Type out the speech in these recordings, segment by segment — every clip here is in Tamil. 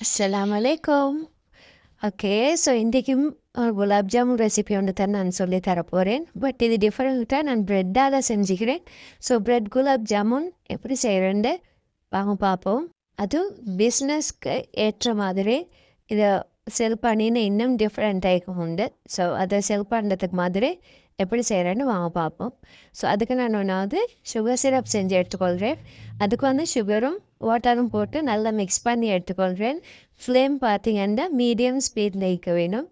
அஸ்லாம் அலைக்கும் ஓகே ஸோ இன்றைக்கும் ஒரு குலாப் ஜாமுன் ரெசிபி ஒன்று தான் நான் சொல்லி தரப்போகிறேன் பட் இது டிஃப்ரெண்ட்டாக நான் ப்ரெட்டால் செஞ்சுக்கிறேன் ஸோ ப்ரெட் குலாப் ஜாமுன் எப்படி செய்கிறேன்னு வாங்க பார்ப்போம் அதுவும் பிஸ்னஸ்க்கு ஏற்ற மாதிரி இதை செல் பண்ணின்னு இன்னும் டிஃப்ரெண்ட் டைக்கும் உண்டு ஸோ அதை செல் பண்ணுறதுக்கு மாதிரி எப்படி செய்கிறேன்னு வாங்க பார்ப்போம். ஸோ அதுக்கு நான் ஒன்றாவது சுகர் சிரப் செஞ்சு எடுத்துக்கொள்கிறேன் அதுக்கு வந்து சுகரும் வாட்டரும் போட்டு நல்லா மிக்ஸ் பண்ணி எடுத்துக்கொள்கிறேன் ஃப்ளேம் பார்த்தீங்கன்னா மீடியம் ஸ்பீடில் வைக்க வேணும்.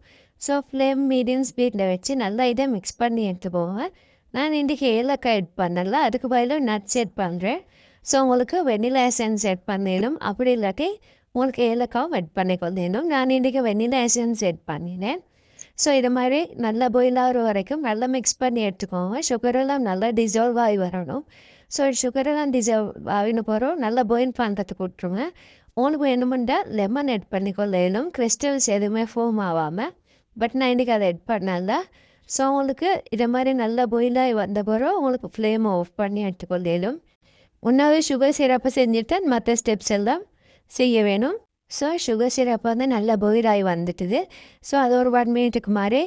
ஸோ ஃப்ளேம் மீடியம் ஸ்பீடில் வச்சு நல்லா இதை மிக்ஸ் பண்ணி எடுத்துப்போவேன் நான் இன்றைக்கி ஏலக்காய் எட் பண்ணல. அதுக்கு பதிலாக நட்ஸ் எட் பண்ணுறேன் ஸோ உங்களுக்கு வெண்ணிலா எசன்ஸ் எட் பண்ணிடணும். அப்படி இல்லாட்டி உங்களுக்கு ஏலக்காவும் எட் பண்ணிக்கொள்ளணும். நான் இன்றைக்கி வெண்ணிலா எசன்ஸ் எட் பண்ணினேன். ஸோ இது மாதிரி நல்லா பாயில் ஆகிற வரைக்கும் நல்லா மிக்ஸ் பண்ணி எடுத்துக்கோங்க. சுகரெல்லாம் நல்லா டிசால்வ் ஆகி வரணும். ஸோ சுகரெல்லாம் டிசால்வ் ஆகின போகிறோம் நல்லா பாயில் பண்ணுறதுக்கு விட்ருங்க உங்களுக்கு வேணுமெண்டா லெமன் எட் பண்ணிக்கொள்ளணும் கிறிஸ்டல்ஸ் எதுவுமே ஃபோம் ஆகாமல் பட் நான் இன்றைக்கி அதை எட் பண்ணல. ஸோ உங்களுக்கு இதை மாதிரி நல்லா பாயில் வந்த பிறகு உங்களுக்கு ஃப்ளேமை ஆஃப் பண்ணி எடுத்துக்கொள்ளணும் ஒன்றாவது சுகர் சிறப்பாக செஞ்சுட்டு மற்ற ஸ்டெப்ஸ் எல்லாம் செய்ய வேணும். ஸோ சுகர் சிரப் வந்து நல்லா பாயில் ஆகி வந்துட்டுது. ஸோ அது ஒரு ஒன் மினிட்டுக்கு மாதிரி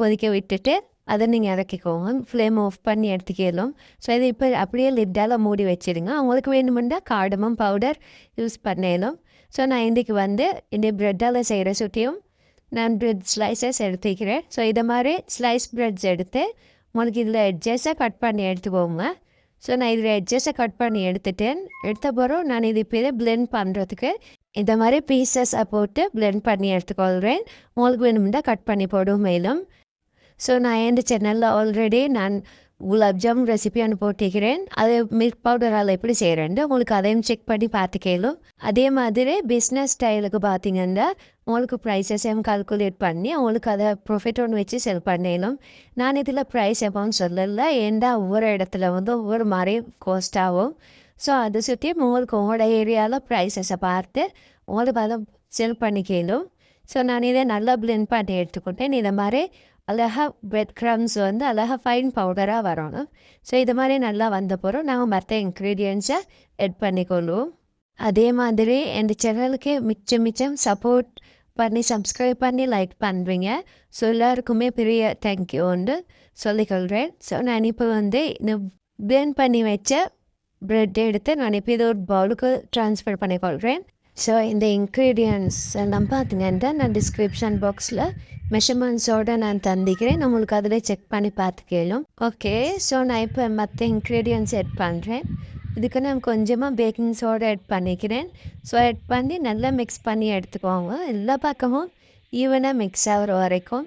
கொதிக்க விட்டுட்டு அதை நீங்கள் இறக்கிக்கோங்க. ஃப்ளேம் ஆஃப் பண்ணி எடுத்துக்கலாம் ஸோ இதை இப்போ அப்படியே லிட்டால் மூடி வச்சிடுங்க. அவங்களுக்கு வேணுமெண்டா காடமம் பவுடர் யூஸ் பண்ணலாம். ஸோ நான் இன்றைக்கு வந்து இந்த ப்ரெட்டால் செய்கிற சுட்டியும் நான் ப்ரெட் ஸ்லைசஸ் எடுத்துக்கிறேன். ஸோ இதை மாதிரி ஸ்லைஸ் ப்ரெட்ஸ் எடுத்து உங்களுக்கு இதில் எட்ஜஸை கட் பண்ணி எடுத்துக்கோங்க. ஸோ நான் இதில் எட்ஜஸை கட் பண்ணி எடுத்துட்டேன். எடுத்த பிறகு நான் இது இப்போ இதை பிளெண்ட் பண்ணுறதுக்கு இந்த மாதிரி பீசஸை போட்டு பிளெண்ட் பண்ணி எடுத்துக்கொள்கிறேன் உங்களுக்கு வேணும்னா கட் பண்ணி போடும் மேலும். ஸோ நான் இந்த சேனலில் ஆல்ரெடி நான் குலாப் ஜாம் ரெசிபி ஒன்று அது மில்க் பவுடரால் எப்படி செய்கிறேன்ட்டு உங்களுக்கு அதையும் செக் பண்ணி பார்த்துக்கலும் அதே மாதிரி பிஸ்னஸ் ஸ்டைலுக்கு பார்த்தீங்கன்னா உங்களுக்கு ப்ரைஸஸையும் கால்குலேட் பண்ணி உங்களுக்கு அதை ப்ரொஃபிட் ஒன்று வச்சு செல் பண்ணிடணும் நான் இதில் ப்ரைஸ் எமௌண்ட் சொல்லலை ஏண்டா ஒவ்வொரு இடத்துல வந்து ஒவ்வொரு மாதிரி காஸ்ட் ஆகும் ஸோ அதை சுற்றி உங்களுக்கு உங்களோட ஏரியாவில் ப்ரைஸஸை பார்த்து உங்களுக்கு அதை செல் பண்ணிக்கலும் ஸோ நான் இதை நல்லா பிளெண்ட் பண்ணி எடுத்துக்கிட்டேன் இதை மாதிரி அழகாக பிரெட் க்ரம்ஸ் வந்து அழகாக ஃபைன் பவுடராக வரணும். ஸோ இது மாதிரி நல்லா வந்த பிறகு நாங்கள் மற்ற இன்க்ரீடியன்ட்ஸை எட் பண்ணிக்கொள்வோம். அதே மாதிரி என் சேனலுக்கு மிச்சம் மிச்சம் சப்போர்ட் பண்ணி சப்ஸ்கிரைப் பண்ணி லைக் பண்ணுறீங்க ஸோ எல்லாருக்குமே பெரிய தேங்க்யூன்னு சொல்லிக்கொள்கிறேன் ஸோ நான் இப்போ வந்து இந்த பிளெண்ட் பண்ணி வச்ச ப்ரெட் எடுத்து நான் இப்போ இதை ஒரு பவுலுக்கு ட்ரான்ஸ்ஃபர் பண்ணிக்கொள்கிறேன் ஸோ இந்த இன்க்ரீடியன்ஸ் எல்லாம் பார்த்துங்கன்ட்டு நான் டிஸ்கிரிப்ஷன் பாக்ஸில் மெஷர்மெண்ட்ஸோடு நான் தந்திக்கிறேன். நம்மளுக்கு அதில் செக் பண்ணி பார்த்துக்கலும் ஓகே ஸோ நான் இப்போ மற்ற இன்க்ரீடியன்ஸ் எட் பண்ணுறேன் இதுக்கு நான் கொஞ்சமாக பேக்கிங் சோடா எட் பண்ணிக்கிறேன். ஸோ எட் பண்ணி நல்லா மிக்ஸ் பண்ணி எடுத்துக்கோங்க. எல்லா பக்கமும் ஈவனாக மிக்ஸ் ஆகிற வரைக்கும்.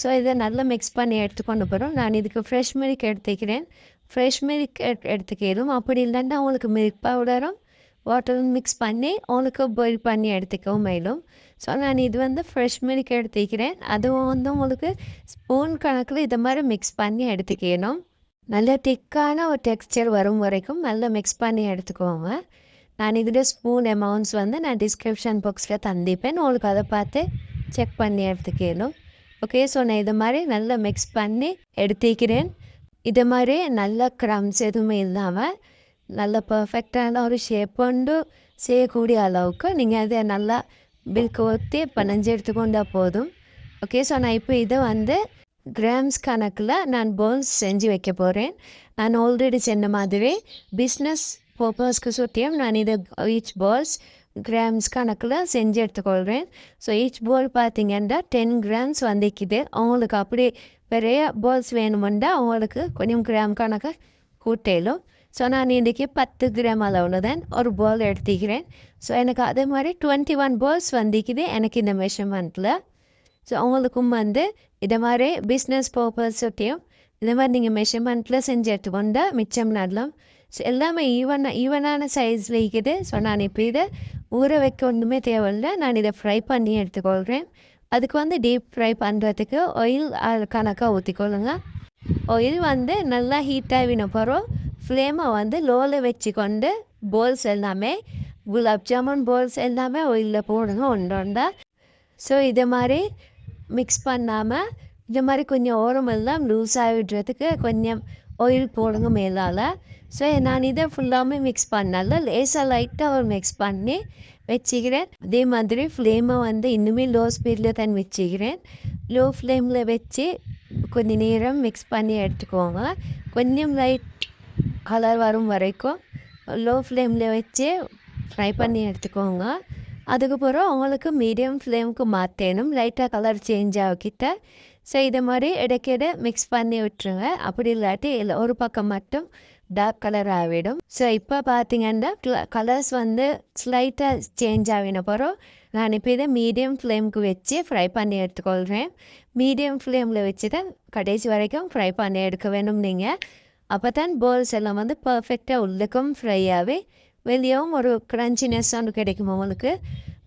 ஸோ இதை நல்லா மிக்ஸ் பண்ணி எடுத்துக்கொண்டு போகிறோம் நான் இதுக்கு ஃப்ரெஷ் மில்க் எடுத்துக்கிறேன். ஃப்ரெஷ் மில்க் எட் எடுத்துக்கிறோம் அப்படி இல்லைன்னா உங்களுக்கு மில்க் பவுடரும் வாட்டரும் மிக்ஸ் பண்ணி உங்களுக்கு பாயில் பண்ணி எடுத்துக்கவும் மேலும். ஸோ நான் இது வந்து ஃப்ரெஷ் மில்க் எடுத்துக்கிறேன். அதுவும் வந்து உங்களுக்கு ஸ்பூன் கணக்கில் இதை மாதிரி மிக்ஸ் பண்ணி எடுத்துக்கணும். நல்ல திக்கான ஒரு டெக்ஸ்டர் வரும் வரைக்கும் நல்லா மிக்ஸ் பண்ணி எடுத்துக்கோங்க. நான் இதில் ஸ்பூன் அமௌண்ட்ஸ் வந்து நான் டிஸ்கிரிப்ஷன் பாக்ஸில் தந்திப்பேன். உங்களுக்கு அதை பார்த்து செக் பண்ணி எடுத்துக்கணும். ஓகே ஸோ நான் இதை மாதிரி நல்லா மிக்ஸ் பண்ணி எடுத்துக்கிறேன். இதை மாதிரி நல்ல க்ரம்ஸ் எதுவுமே இல்லாமல் நல்ல பர்ஃபெக்டான ஒரு ஷேப் கொண்டு செய்யக்கூடிய அளவுக்கு நீங்கள் அதை நல்லா பில்க்கு ஊற்றி பனஞ்சு எடுத்துக்கொண்டா போதும். ஓகே ஸோ நான் இப்போ இதை வந்து கிராம்ஸ் கணக்கில் நான் பால்ஸ் செஞ்சு வைக்க போகிறேன் நான் ஆல்ரெடி சொன்ன மாதிரி பிஸ்னஸ் பர்பஸ்க்கு சுற்றியும் நான் இதை ஈச் பால்ஸ் கிராம்ஸ் கணக்கில் செஞ்சு எடுத்துக்கொள்கிறேன் ஸோ ஈச் பால் பார்த்தீங்கன்னா டென் கிராம்ஸ் வந்துக்குது. அவங்களுக்கு அப்படி பெரிய பால்ஸ் வேணுமெண்டா அவங்களுக்கு கொஞ்சம் கிராம் கணக்கு கூட்டலும். ஸோ நான் இன்றைக்கி பத்து கிராம் அளவில் தான் ஒரு பால் எடுத்துக்கிறேன். ஸோ எனக்கு அதே மாதிரி டுவெண்ட்டி ஒன் பால்ஸ் வந்துக்குது எனக்கு இந்த மெஷர்மெண்ட்டில் ஸோ அவங்களுக்கும் வந்து இதை மாதிரி பிஸ்னஸ் பர்பஸோட்டையும் இந்த மாதிரி நீங்கள் மெஷர்மெண்ட்டில் செஞ்சு எடுத்துக்கொண்டா மிச்சம் நடலாம். ஸோ எல்லாமே ஈவன் ஈவனான சைஸில் இருக்குது. ஸோ நான் இப்போ இதை ஊற வைக்க ஒன்றுமே தேவையில்லை. நான் இதை ஃப்ரை பண்ணி எடுத்துக்கொள்கிறேன். அதுக்கு வந்து டீப் ஃப்ரை பண்ணுறதுக்கு ஆயில் கணக்காக ஊற்றிக்கொள்ளுங்க ஆயில் வந்து நல்லா ஹீட் ஆகின பிறகு ஃப்ளேமை வந்து லோவில் வச்சுக்கொண்டு போல்ஸ் எல்லாமே குலாப் ஜாமுன் போல்ஸ் எல்லாமே ஒயிலில் போடுங்க ஒன்று ஒன்றா. ஸோ இதை மாதிரி மிக்ஸ் பண்ணாமல் இந்த மாதிரி கொஞ்சம் ஓரம் எல்லாம் லூஸ் ஆகிடுறதுக்கு கொஞ்சம் ஆயில் போடுங்க மேலால். ஸோ நான் இதை ஃபுல்லாமே மிக்ஸ் பண்ணல லேசாக லைட்டாக ஒரு மிக்ஸ் பண்ணி வச்சுக்கிறேன். அதே மாதிரி ஃப்ளேமை வந்து இன்னுமே லோ ஸ்பீடில் தான் வச்சுக்கிறேன். லோ ஃப்ளேமில் வச்சு கொஞ்ச நேரம் மிக்ஸ் பண்ணி எடுத்துக்கோங்க. கொஞ்சம் லைட் கலர் வரும் வரைக்கும் லோ ஃப்ளேமில் வச்சு ஃப்ரை பண்ணி எடுத்துக்கோங்க. அதுக்கப்புறம் உங்களுக்கு மீடியம் ஃப்ளேமுக்கு மாற்றணும் லைட்டாக கலர் சேஞ்ச் ஆகிட்ட ஸோ இதை மாதிரி இடைக்கிட மிக்ஸ் பண்ணி விட்டுருங்க. அப்படி இல்லாட்டி இல்லை ஒரு பக்கம் மட்டும் டார்க் கலர் ஆகிடும் ஸோ இப்போ பார்த்தீங்கன்னா கலர்ஸ் வந்து ஸ்லைட்டாக சேஞ்ச் ஆகின பிறகு நான் இப்போ இதை மீடியம் ஃப்ளேமுக்கு வச்சு ஃப்ரை பண்ணி எடுத்துக்கொள்கிறேன். மீடியம் ஃப்ளேமில் வச்சு தான் கடைசி வரைக்கும் ஃப்ரை பண்ணி எடுக்க வேணும் நீங்கள் அப்போ தான் பேர்ல்ஸ் எல்லாம் வந்து பர்ஃபெக்டாக உள்ளுக்கும் ஃப்ரை ஆகி வெளியவும் ஒரு க்ரன்ச்சினஸ் ஒன்று கிடைக்கும் உங்களுக்கு?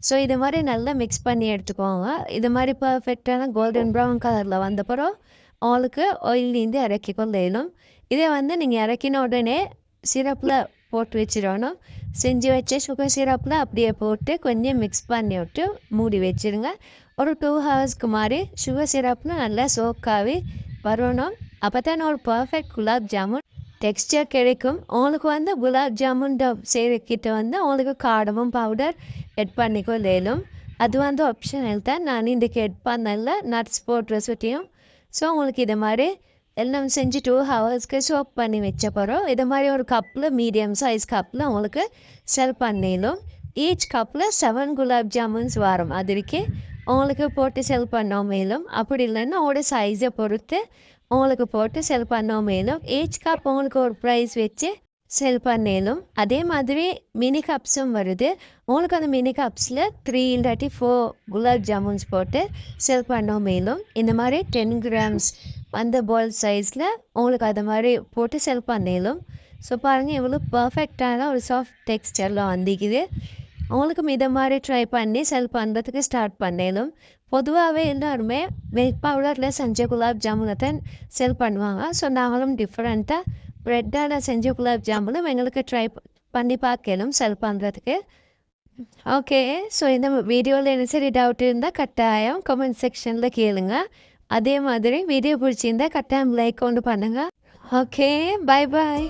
ஸோ இது மாதிரி நல்லா மிக்ஸ் பண்ணி எடுத்துக்கோங்க. இது மாதிரி பர்ஃபெக்டான கோல்டன் ப்ரௌன் கலரில் வந்தப்பறம் அவளுக்கு ஆயிலேருந்து இறக்கி கொள்ளையிலும் இதை வந்து நீங்கள் இறக்கின உடனே சிரப்பில் போட்டு வச்சிடணும். செஞ்சு வச்ச சுகர் சிரப்பில் அப்படியே போட்டு கொஞ்சம் மிக்ஸ் பண்ணி விட்டு மூடி வச்சுருங்க ஒரு டூ ஹவர்ஸ்க்கு மாதிரி சுகர் சிரப்னு நல்லா சோக்காகி வரணும். அப்போ தான் ஒரு பர்ஃபெக்ட் குலாப் ஜாமுன். டெக்ஸ்டர் கிடைக்கும். உங்களுக்கு வந்து குலாப் ஜாமுன் செய்கிறக்கிட்ட வந்து உங்களுக்கு காடமும் பவுடர் எட் பண்ணிக்கோ லேலும். அது வந்து ஆப்ஷனல் தான். நான் இன்றைக்கு எட் பண்ணல. நட்ஸ் போட்டு சுட்டியும். ஸோ உங்களுக்கு இது மாதிரி எல்லாம் செஞ்சு டூ ஹவர்ஸ்க்கு சோப் பண்ணி வச்ச பிறகு இது மாதிரி ஒரு கப்பில் மீடியம் சைஸ் கப்பில் உங்களுக்கு செல் பண்ணிடும் ஈச் கப்பில் செவன் குலாப் ஜாமுன்ஸ் வரும். அதுக்கு உங்களுக்கு போட்டு செல் பண்ணோம் மேலும் அப்படி இல்லைன்னா உங்களோட சைஸை பொறுத்து உங்களுக்கு போட்டு செல் பண்ணோம் மேலும் ஏஜ் கப் உங்களுக்கு ஒரு ப்ரைஸ் வச்சு செல் பண்ணேலும் அதே மாதிரி மினி கப்ஸும் வருது. உங்களுக்கு அந்த மினி கப்ஸில் த்ரீ இல்லாட்டி ஃபோர் குலாப் ஜாமுன்ஸ் போட்டு செல் பண்ணோம் மேலும் இந்த மாதிரி டென் கிராம்ஸ் அந்த பால் சைஸில் உங்களுக்கு அது மாதிரி போட்டு செல் பண்ணேலும் ஸோ பாருங்கள் எவ்வளோ பர்ஃபெக்டான ஒரு சாஃப்ட் டெக்ஸ்டரில் வந்திக்குது. அவங்களுக்கும் இதை மாதிரி ட்ரை பண்ணி செல் பண்ணுறதுக்கு ஸ்டார்ட் பண்ணேனும். பொதுவாகவே எல்லாருமே மில்க் பவுடரில் செஞ்ச குலாப் ஜாமுனை தான் செல் பண்ணுவாங்க. ஸோ நாங்களும் டிஃப்ரெண்ட்டாக ப்ரெட்டால் செஞ்ச குலாப் ஜாமுனும் எங்களுக்கு ட்ரை பண்ணி பார்க்கலும் செல் பண்ணுறதுக்கு ஓகே ஸோ இந்த வீடியோவில் என்ன சரி டவுட் இருந்தால் கட்டாயம் கமெண்ட் செக்ஷனில் கேளுங்க. அதே மாதிரி வீடியோ பிடிச்சிருந்தால் கட்டாயம் லைக் கொண்டு பண்ணுங்கள் ஓகே பாய் பாய்